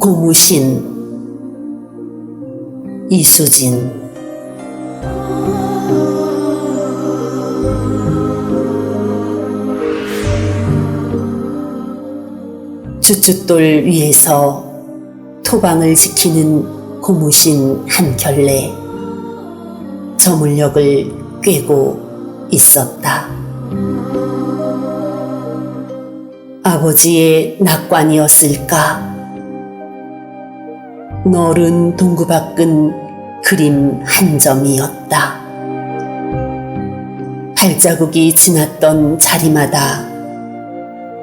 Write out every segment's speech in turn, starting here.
고무신 이수 주춧돌 위에서 토방을 지키는 고무신 한 켤레 저물력을 꿰고 있었다. 아버지의 낙관이었을까? 너른 동구 밖은 그림 한 점이었다. 발자국이 지났던 자리마다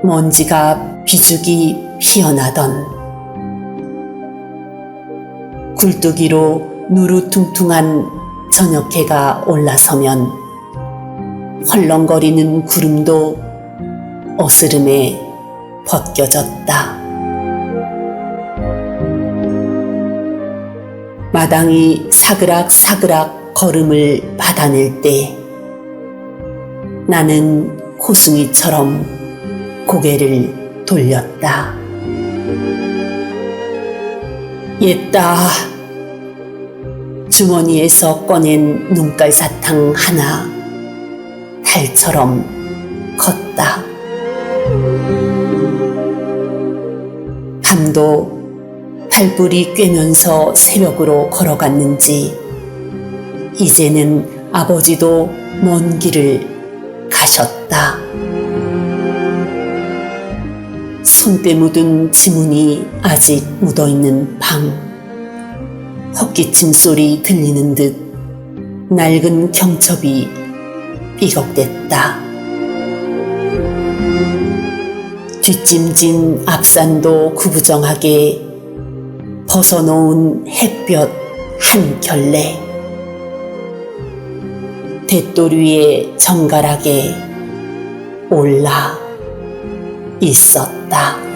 먼지가 비죽이 피어나던 굴뚝이로 누루퉁퉁한 저녁해가 올라서면 헐렁거리는 구름도 어스름에 벗겨졌다. 마당이 사그락사그락 걸음을 받아낼 때 나는 코숭이처럼 고개를 돌렸다. 옛다. 주머니에서 꺼낸 눈깔 사탕 하나 달처럼 컸다. 밤도 발불이 꿰면서 새벽으로 걸어갔는지 이제는 아버지도 먼 길을 가셨다. 손때 묻은 지문이 아직 묻어있는 방. 헛기침 소리 들리는 듯 낡은 경첩이 삐걱댔다. 뒷짐진 앞산도 구부정하게 벗어놓은 햇볕 한 켤레. 대돌 위에 정갈하게 올라 있었다. 的。